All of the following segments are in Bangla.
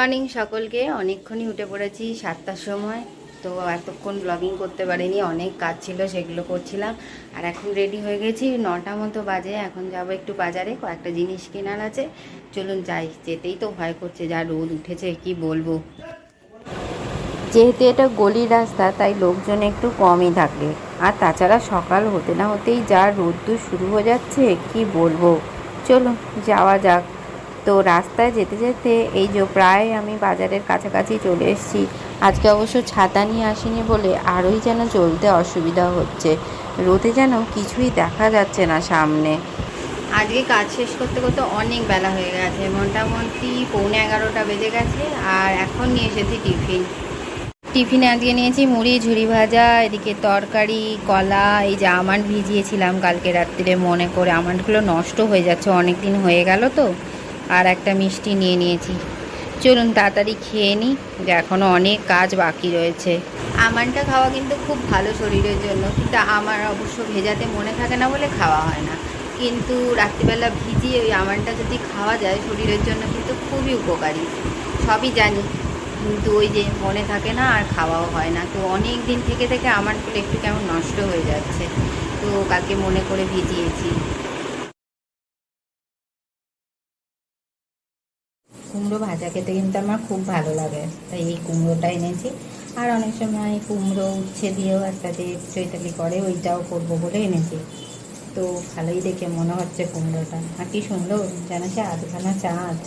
মর্নিং সকলকে। অনেকক্ষণই উঠে পড়েছি সাতটার সময়। তো এতক্ষণ ব্লগিং করতে পারিনি, অনেক কাজ ছিল সেগুলো করছিলাম। আর এখন রেডি হয়ে গেছি, নটা মতো বাজে, এখন যাব একটু বাজারে, কয়েকটা জিনিস কেনার আছে। চলুন যাই, যেতেই তো ভয় করছে যা রোদ উঠেছে, কি বলব। যেহেতু এটা গলির রাস্তা, তাই লোকজন একটু কমই থাকে। আর তাছাড়া সকাল হতে না হতেই যা রোদ্দুর শুরু হয়ে যাচ্ছে, কি বলব। চলুন, যাওয়া যাক। তো রাস্তায় যেতে যেতে এই যে প্রায় আমি বাজারের কাছাকাছি চলে এসেছি, আজকে অবশ্য ছাতা নিয়ে আসিনি বলে আরোই যেন চলতে অসুবিধা হচ্ছে। রোদে যেন কিছুই দেখা যাচ্ছে না সামনে। আজকে কাজ শেষ করতে করতে অনেক বেলা হয়ে গেছে, মোটামুটি পৌনে এগারোটা বেজে গেছে আর এখন নিয়ে এসেছি টিফিন। টিফিনে আজকে নিয়েছি মুড়ি, ঝুড়ি ভাজা, এদিকে তরকারি, কলা, এই যে আমান্ড ভিজিয়েছিলাম কালকে রাত্রিরে মনে করে। আমান্ডগুলো নষ্ট হয়ে যাচ্ছে অনেক দিন হয়ে গেল তো। আর একটা মিষ্টি নিয়ে নিয়েছি। চলুন তাড়াতাড়ি খেয়ে নিই যে এখনও অনেক কাজ বাকি রয়েছে। আমানটা খাওয়া কিন্তু খুব ভালো শরীরের জন্য, কিন্তু আমার অবশ্য ভেজাতে মনে থাকে না বলে খাওয়া হয় না। কিন্তু রাত্রিবেলা ভিজিয়ে ওই আমানটা যদি খাওয়া যায়, শরীরের জন্য কিন্তু খুবই উপকারী। সবই জানি, কিন্তু ওই যে মনে থাকে না আর খাওয়াও হয় না। তো অনেক দিন থেকে থেকে আমারগুলো একটু কেমন নষ্ট হয়ে যাচ্ছে। তো কালকে মনে করে ভিজিয়েছি। কুমড়ো ভাজা খেতে কিন্তু আমার খুব ভালো লাগে। তাই এই কুমড়োটা এনেছি। আর অনেক সময় কুমড়ো উচ্ছে দিয়েও একটা যে চৈতালি করে, ওইটাও করব বলে এনেছি। তো ভালোই দেখে মনে হচ্ছে কুমড়োটা। আর কি সুন্দর যেন সে আধখানা চাঁদ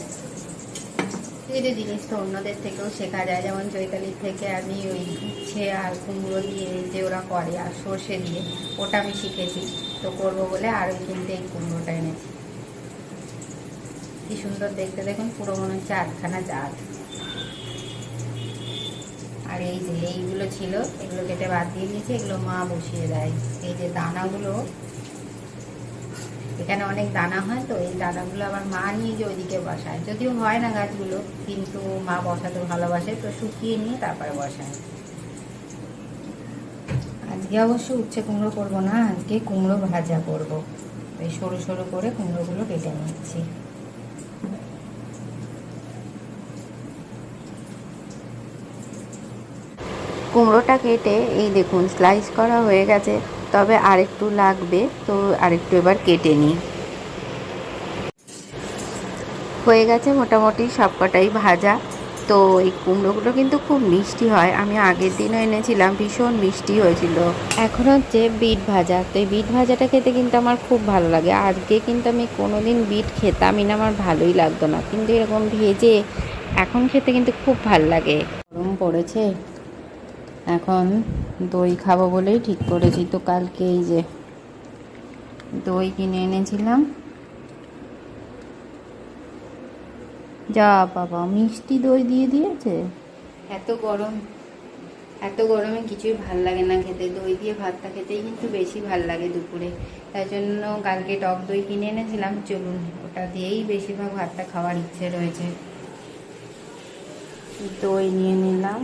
যদি জিনিসটা অন্যদের থেকেও শেখা যায়, যেমন চৈতালির থেকে আমি ওই উচ্ছে আর কুমড়ো দিয়ে যে ওরা করে, আর সর্ষে দিয়ে, ওটা আমি শিখেছি। তো করব বলে আর ওই কিনতে এই কুমড়োটা এনেছি। কি সুন্দর দেখতে। দেখুন, পুরো মনে হচ্ছে আধখানা জাত। আর এই যে এইগুলো ছিল, এগুলো কেটে বাদ দিয়ে দিয়েছি এগুলো মা বসিয়ে দেয়। এই যে দানাগুলো, এখানে অনেক দানা হয় তো, এই দানাগুলো আবার মা নিয়ে যে ওইদিকে বসায়। যদিও হয় না গাছগুলো, কিন্তু মা বসাতে ভালোবাসে, তো শুকিয়ে নিয়ে তারপরে বসায়। আজকে অবশ্য উচ্ছে কুমড়ো করব না, আজকে কুমড়ো ভাজা করব। এই সরু সরু করে কুমড়োগুলো কেটে নিচ্ছি। কুমড়োটা কেটে এই দেখুন স্লাইস করা হয়ে গেছে। তবে আরেকটু লাগবে, তো আরেকটু এবার কেটে নিই। হয়ে গেছে মোটামুটি সবকটাই ভাজা। তো এই কুমড়োগুলো কিন্তু খুব মিষ্টি হয়। আমি আগের দিনও এনেছিলাম, ভীষণ মিষ্টি হয়েছিল। এখন হচ্ছে বিট ভাজা। তো এই বিট ভাজাটা খেতে কিন্তু আমার খুব ভালো লাগে। আজকে কিন্তু আমি কোনোদিন বিট খেতামই না, আমার ভালোই লাগতো না। কিন্তু এরকম ভেজে এখন খেতে কিন্তু খুব ভালো লাগে। গরম পড়েছে। এখন দই খাব বলেই ঠিক করেছি। তো কালকে এই যে দই কিনে এনেছিলাম। যা বাবা মিষ্টি দই দিয়ে দিয়েছে? এত গরম এত গরমে কিছুই ভালো লাগে না খেতে। দই দিয়ে ভাতটা খেতেই কিন্তু বেশি ভালো লাগে দুপুরে। তাই জন্য কালকে টক দই কিনে এনেছিলাম। চলুন ওটা দিয়েই বেশিরভাগ ভাতটা খাওয়ার ইচ্ছে রয়েছে। দই নিয়ে নিলাম।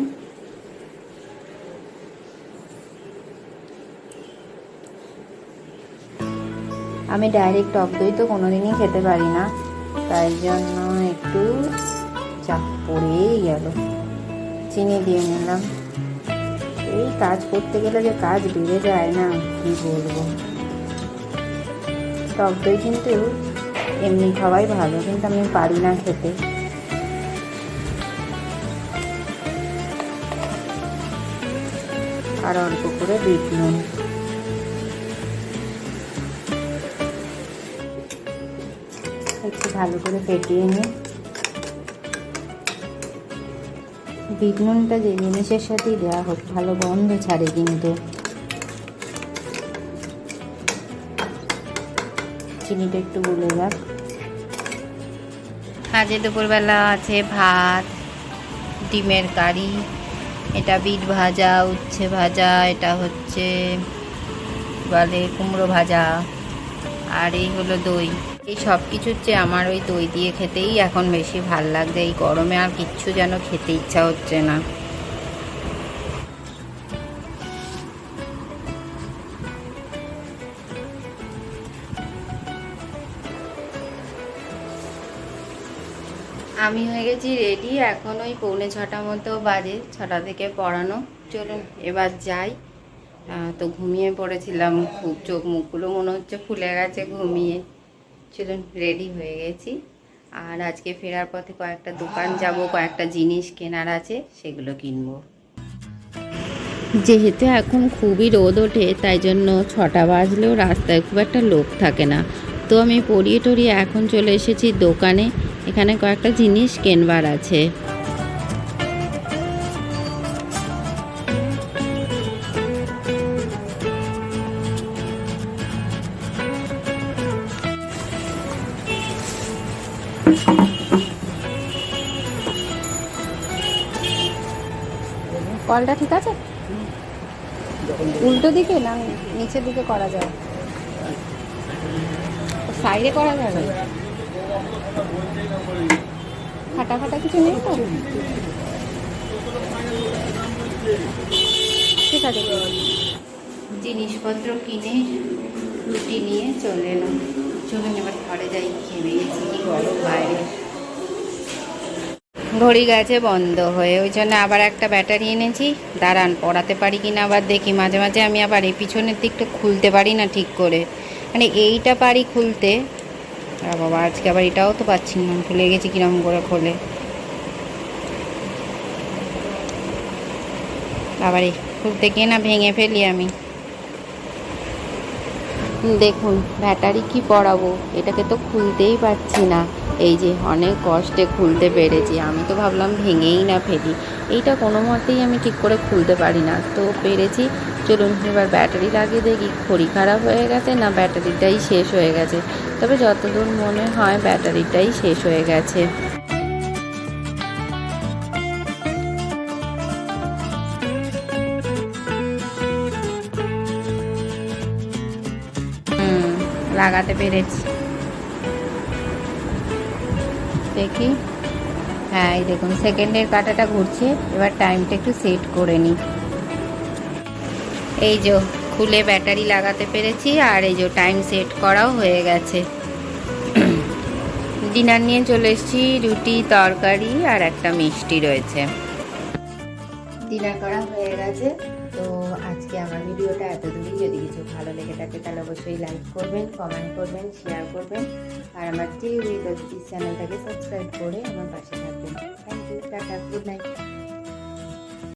আমি ডাইরেক্ট টক দই তো কোনোদিনই খেতে পারি না। তাই জন্য একটু চাপ পড়েই গেল। চিনি দিয়ে নিলাম। এই কাজ করতে গেলে যে কাজ বেড়ে যায় না, কি বলব? টক দই কিন্তু এমনি খাওয়াই ভালো, কিন্তু আমি পারি না খেতে। আর অল্প করে নুন। ভালো করে ফেটিয়ে নিই। বিট নুনটা যে জিনিসের সাথেই দেওয়া হোক, ভালো গন্ধ ছাড়ে কিন্তু। চিনিটা একটু গুলে যাক। আজকে দুপুরবেলা আছে ভাত, ডিমের কারি, এটা বিট ভাজা, উচ্ছে ভাজা, এটা হচ্ছে, বলে কুমড়ো ভাজা, আর এই হলো দই। এই সব কিছুর চেয়ে আমার ওই দই দিয়ে খেতেই এখন বেশি ভালো লাগছে। এই গরমে আর কিচ্ছু যেন খেতে ইচ্ছা হচ্ছে না। আমি হয়ে গেছি রেডি এখন ওই পৌনে ছটা মতো বাজে, ছটা থেকে পড়ানো। চলুন, এবার যাই। তো ঘুমিয়ে পড়েছিলাম, খুব চোখ মুখগুলো মনে হচ্ছে ফুলে গেছে ঘুমিয়ে। চলুন রেডি হয়ে গেছি। আর আজকে ফেরার পথে কয়েকটা দোকান যাব, কয়েকটা জিনিস কেনার আছে, সেগুলো কিনব। যেহেতু এখন খুবই রোদ ওঠে, তাই জন্য ছটা বাজলেও রাস্তায় খুব একটা লোক থাকে না। তো আমি পরিয়ে টড়িয়ে এখন চলে এসেছি দোকানে। এখানে কয়েকটা জিনিস কেনবার আছে। কলটা ঠিক আছে? উল্টো দিকে না নিচের দিকে করা যায়? সাইডে করা যাবে? ফাটা ফাটা কিছু নেই তো? ঠিক আছে। জিনিসপত্র কিনে রুটি নিয়ে চলে এলাম। চলুন এবার ঘরে যাই, খেয়ে গরম ঘড়ি গেছে বন্ধ হয়ে, ওই জন্য আবার একটা ব্যাটারি এনেছি। দাঁড়ান, পড়াতে পারি কি না আবার দেখি। মাঝে মাঝে আমি আবার এই পিছনের দিকটা খুলতে পারি না ঠিক করে। মানে এইটা পারি খুলতে। বাবা, আজকে আবার এটাও তো পাচ্ছি না। ভুলে গেছি কিরম করে খোলে। আবার খুলতে গিয়ে না ভেঙে ফেলি আমি। দেখুন, ব্যাটারি কি পড়াবো? এটাকে তো খুলতেই পারছি না। এই যে, অনেক কষ্টে খুলতে পেরেছি। আমি তো ভাবলাম ভেঙেই না ফেলি। এইটা কোনো মতেই আমি ঠিক করে খুলতে পারি না। তো পেরেছি। চলুন, এবার ব্যাটারি লাগিয়ে দেখি। খড়ি খারাপ হয়ে গেছে না ব্যাটারিটাই শেষ হয়ে গেছে? তবে যতদূর মনে হয়, ব্যাটারিটাই শেষ হয়ে গেছে। লাগাতে পেরেছি। দেখি। হ্যাঁ এই দেখুন সেকেন্ডের কাঁটাটা ঘুরছে। এবার টাইমটা একটু সেট করে নিই এই যে, খুলে ব্যাটারি লাগাতে পেরেছি, আর এই যে টাইম সেট করাও হয়ে গেছে। ডিনার নিয়ে চলে এসেছি, রুটি, তরকারি, আর একটা মিষ্টি রয়েছে। ডিনার করা হয়ে গেছে। তো আজকে আমার ভিডিওটা এতদূরই। যদি কিছু ভালো লেগে থাকে, তাহলে অবশ্যই লাইক করবেন কমেন্ট করবেন শেয়ার করবেন। আর আমার টিভি চ্যানেলটাকে সাবস্ক্রাইব করে আমার পাশে থাকবেন। Thank you tata good night